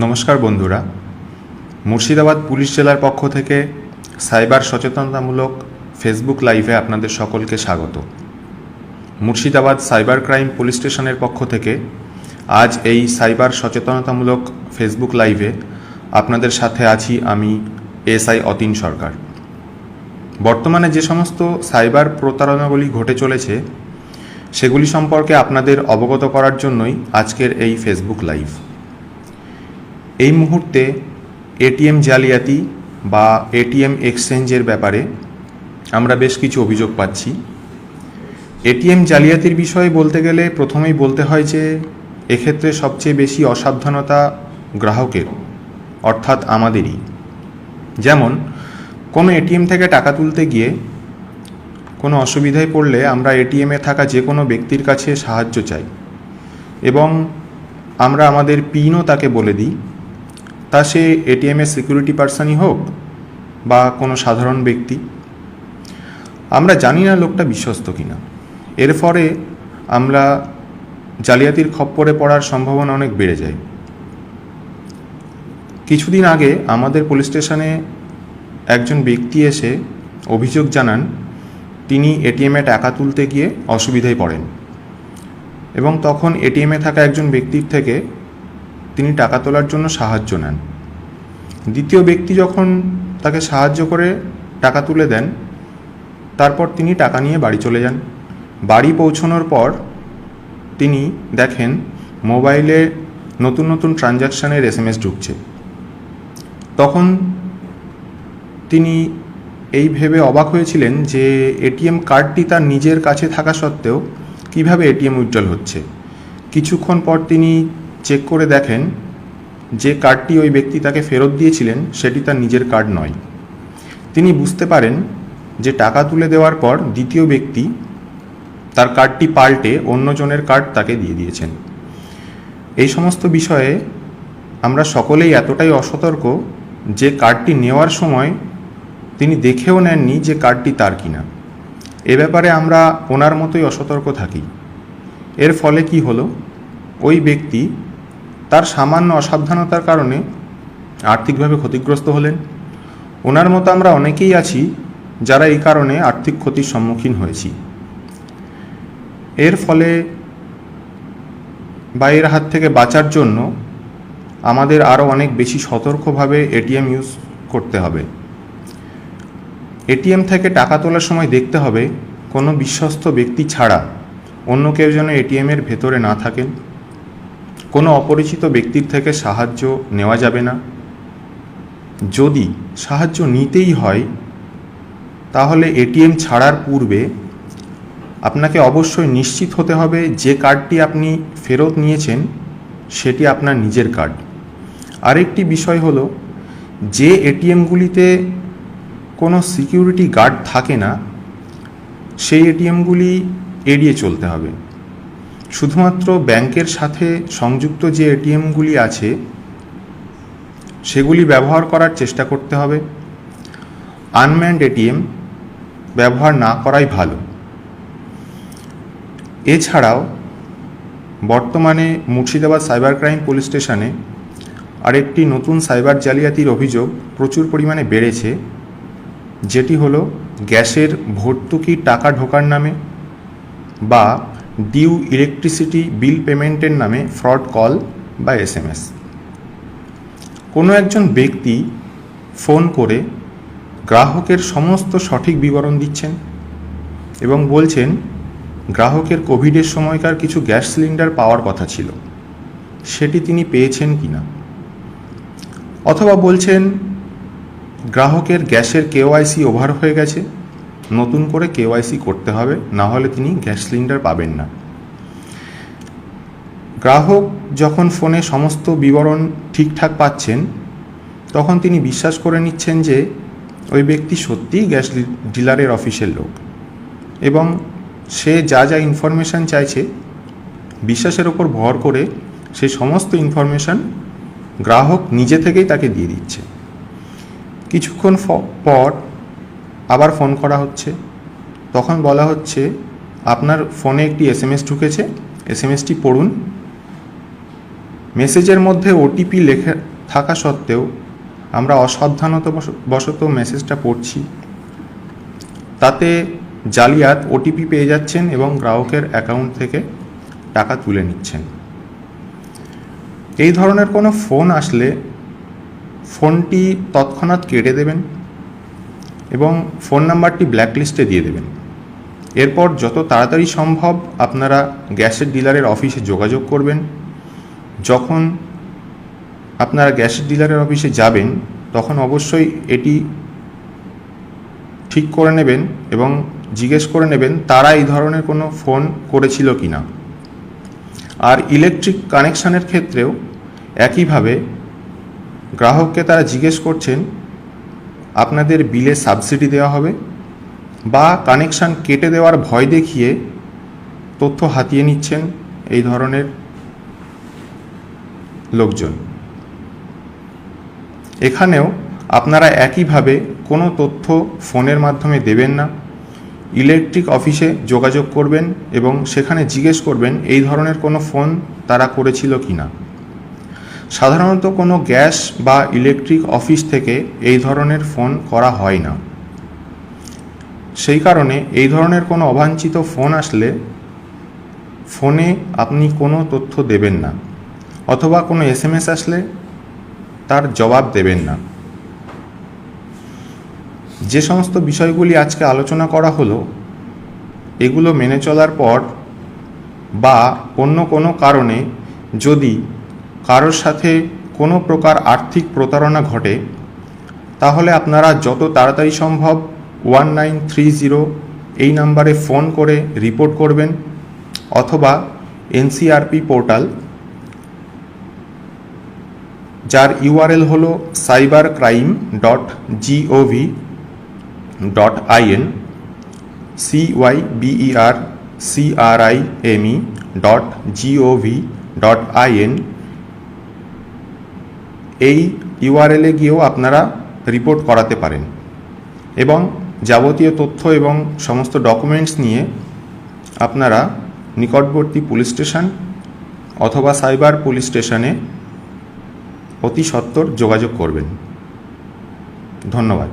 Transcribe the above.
নমস্কার বন্ধুরা। মুর্শিদাবাদ পুলিশ জেলার পক্ষ থেকে সাইবার সচেতনতামূলক ফেসবুক লাইভে আপনাদের সকলকে স্বাগত। মুর্শিদাবাদ সাইবার ক্রাইম পুলিশ স্টেশনের পক্ষ থেকে আজ এই সাইবার সচেতনতামূলক ফেসবুক লাইভে আপনাদের সাথে আছি আমি এসআই অতীন সরকার। বর্তমানে যে সমস্ত সাইবার প্রতারণাগুলি ঘটে চলেছে, সেগুলি সম্পর্কে আপনাদের অবগত করার জন্যই আজকের এই ফেসবুক লাইভ। এই মুহূর্তে এটিএম জালিয়াতি বা এটিএম এক্সচেঞ্জের ব্যাপারে আমরা বেশ কিছু অভিযোগ পাচ্ছি। এটিএম জালিয়াতির বিষয়ে বলতে গেলে প্রথমেই বলতে হয় যে, এক্ষেত্রে সবচেয়ে বেশি অসাবধানতা গ্রাহকের, অর্থাৎ আমাদেরই। যেমন, কোনো এটিএম থেকে টাকা তুলতে গিয়ে কোনো অসুবিধায় পড়লে আমরা এটিএমে থাকা যে কোনো ব্যক্তির কাছে সাহায্য চাই। এবং আমরা আমাদের পিনও তাকে বলে দিই। তা সে এটিএমের সিকিউরিটি পার্সনই হোক বা কোনো সাধারণ ব্যক্তি। আমরা জানি না লোকটা বিশ্বস্ত কিনা। এর ফলে আমরা জালিয়াতির খপ্পরে পড়ার সম্ভাবনা অনেক বেড়ে যায়। কিছুদিন আগে আমাদের পুলিশ স্টেশনে একজন ব্যক্তি এসে অভিযোগ জানান, তিনি এটিএমে টাকা তুলতে গিয়ে অসুবিধায় পড়েন। এবং তখন এটিএমে থাকা একজন ব্যক্তির থেকে তিনি টাকা তোলার জন্য সাহায্য নেন। দ্বিতীয় ব্যক্তি যখন তাকে সাহায্য করে টাকা তুলে দেন, তারপর তিনি টাকা নিয়ে বাড়ি চলে যান। বাড়ি পৌঁছানোর পর তিনি দেখেন মোবাইলে নতুন নতুন ট্রানজ্যাকশানের এস এম এস ঢুকছে। তখন তিনি এই ভেবে অবাক হয়েছিলেন যে এটিএম কার্ডটি তার নিজের কাছে থাকা সত্ত্বেও কীভাবে এটিএম উজ্জ্বল হচ্ছে। কিছুক্ষণ পর তিনি চেক করে দেখেন যে কার্ডটি ওই ব্যক্তি তাকে ফেরত দিয়েছিলেন, সেটি তার নিজের কার্ড নয়। তিনি বুঝতে পারেন যে টাকা তুলে দেওয়ার পর দ্বিতীয় ব্যক্তি তার কার্ডটি পাল্টে অন্যজনের কার্ড তাকে দিয়ে দিয়েছেন। এই সমস্ত বিষয়ে আমরা সকলেই এতটাই অসতর্ক যে কার্ডটি নেওয়ার সময় তিনি দেখেও নেননি যে কার্ডটি তার কিনা। এ ব্যাপারে আমরা ওনার মতোই অসতর্ক থাকি। এর ফলে কি হলো? ওই ব্যক্তি তার সামান্য অসাবধানতার কারণে আর্থিকভাবে ক্ষতিগ্রস্ত হলেন। ওনার মতো আমরা অনেকেই আছি যারা এই কারণে আর্থিক ক্ষতির সম্মুখীন হয়েছি। এর ফলে বা এর হাত থেকে বাঁচার জন্য আমাদের আরও অনেক বেশি সতর্কভাবে এটিএম ইউজ করতে হবে। এটিএম থেকে টাকা তোলার সময় দেখতে হবে কোনো বিশ্বস্ত ব্যক্তি ছাড়া অন্য কেউ যেন এটিএমের ভেতরে না থাকেন। কোনো অপরিচিত ব্যক্তির থেকে সাহায্য নেওয়া যাবে না। যদি সাহায্য নিতেই হয়, তাহলে এটিএম ছাড়ার পূর্বে আপনাকে অবশ্যই নিশ্চিত হতে হবে যে কার্ডটি আপনি ফেরত নিয়েছেন, সেটি আপনার নিজের কার্ড। আরেকটি বিষয় হলো, যে এটিএমগুলিতে কোনো সিকিউরিটি গার্ড থাকে না, সেই এটিএমগুলি এড়িয়ে চলতে হবে। শুধুমাত্র ব্যাংকের সাথে সংযুক্ত যে এটিএমগুলি আছে, সেগুলি ব্যবহার করার চেষ্টা করতে হবে। আনম্যান্ড এটিএম ব্যবহার না করাই ভালো। এছাড়াও, বর্তমানে মুর্শিদাবাদ সাইবার ক্রাইম পুলিশ স্টেশনে আরেকটি নতুন সাইবার জালিয়াতির অভিযোগ প্রচুর পরিমাণে বেড়েছে, যেটি হলো গ্যাসের ভর্তুকি টাকা ঢোকার নামে বা ডিউ ইলেকট্রিসিটি বিল পেমেন্টের নামে ফ্রড কল বা এস এম এস কোনো একজন ব্যক্তি ফোন করে গ্রাহকের সমস্ত সঠিক বিবরণ দিচ্ছেন এবং বলছেন, গ্রাহকের কোভিডের সময়কার কিছু গ্যাস সিলিন্ডার পাওয়ার কথা ছিল। সেটি তিনি পেয়েছেন কি না? অথবা বলছেন, গ্রাহকের গ্যাসের কেওআইসি ওভার হয়ে গেছে। নতুন করে কেওয়াইসি করতে হবে, না হলে তিনি গ্যাস সিলিন্ডার পাবেন না। গ্রাহক যখন ফোনে সমস্ত বিবরণ ঠিকঠাক পাচ্ছেন, তখন তিনি বিশ্বাস করে নিচ্ছেন যে ওই ব্যক্তি সত্যিই গ্যাস ডিলারের অফিসের লোক। এবং সে যা যা ইনফরমেশান চাইছে, বিশ্বাসের ওপর ভর করে সেই সমস্ত ইনফরমেশান গ্রাহক নিজে থেকেই তাকে দিয়ে দিচ্ছে। কিছুক্ষণ পর আবার ফোন করা হচ্ছে। তখন বলা হচ্ছে, আপনার ফোনে একটি এস ঢুকেছে এস এম এসটি পড়ুন। মেসেজের মধ্যে ওটিপি লেখা থাকা সত্ত্বেও আমরা অসাবধানত বশত মেসেজটা পড়ছি। তাতে জালিয়াত ওটিপি পেয়ে যাচ্ছেন এবং গ্রাহকের অ্যাকাউন্ট থেকে টাকা তুলে নিচ্ছেন। এই ধরনের কোনো ফোন আসলে ফোনটি তৎক্ষণাৎ কেটে দেবেন। এবং ফোন নাম্বারটি ব্ল্যাকলিস্টে দিয়ে দেবেন। এরপর যত তাড়াতাড়ি সম্ভব আপনারা গ্যাসের ডিলারের অফিসে যোগাযোগ করবেন। যখন আপনারা গ্যাসের ডিলারের অফিসে যাবেন, তখন অবশ্যই এটি ঠিক করে নেবেন এবং জিজ্ঞেস করে নেবেন, তারা এই ধরনের কোনো ফোন করেছিল কি না আর ইলেকট্রিক কানেকশানের ক্ষেত্রেও একইভাবে গ্রাহককে তারা জিজ্ঞেস করছেন আপনাদের বিলে সাবসিডি দেওয়া হবে বা কানেকশান কেটে দেওয়ার ভয় দেখিয়ে তথ্য হাতিয়ে নিচ্ছেন এই ধরনের লোকজন। এখানেও আপনারা একইভাবে কোনো তথ্য ফোনের মাধ্যমে দেবেন না। ইলেকট্রিক অফিসে যোগাযোগ করবেন এবং সেখানে জিজ্ঞেস করবেন, এই ধরনের কোনো ফোন তারা করেছিল কি না সাধারণত কোনো গ্যাস বা ইলেকট্রিক অফিস থেকে এই ধরনের ফোন করা হয় না। সেই কারণে এই ধরনের কোনো অবাঞ্ছিত ফোন আসলে ফোনে আপনি কোনো তথ্য দেবেন না, অথবা কোনো এসএমএস আসলে তার জবাব দেবেন না। যে সমস্ত বিষয়গুলি আজকে আলোচনা করা হলো, এগুলো মেনে চলার পর বা অন্য কোনো কারণে যদি কারোর সাথে কোনো প্রকার আর্থিক প্রতারণা ঘটে, তাহলে আপনারা যত তাড়াতাড়ি সম্ভব ওয়ান নাইন থ্রি জিরো এই নাম্বারে ফোন করে রিপোর্ট করবেন অথবা এনসিআরপি পোর্টাল, যার ইউআরএল হলো cyber crime dot G O V dot I N C Y B E R C R I M E dot G O V dot I N এই ইউআরএলে গিয়েও আপনারা report করাতে পারেন। এবং যাবতীয় তথ্য এবং সমস্ত ডকুমেন্টস নিয়ে আপনারা নিকটবর্তী পুলিশ স্টেশন অথবা সাইবার পুলিশ স্টেশনে অতি সত্বর যোগাযোগ করবেন। ধন্যবাদ।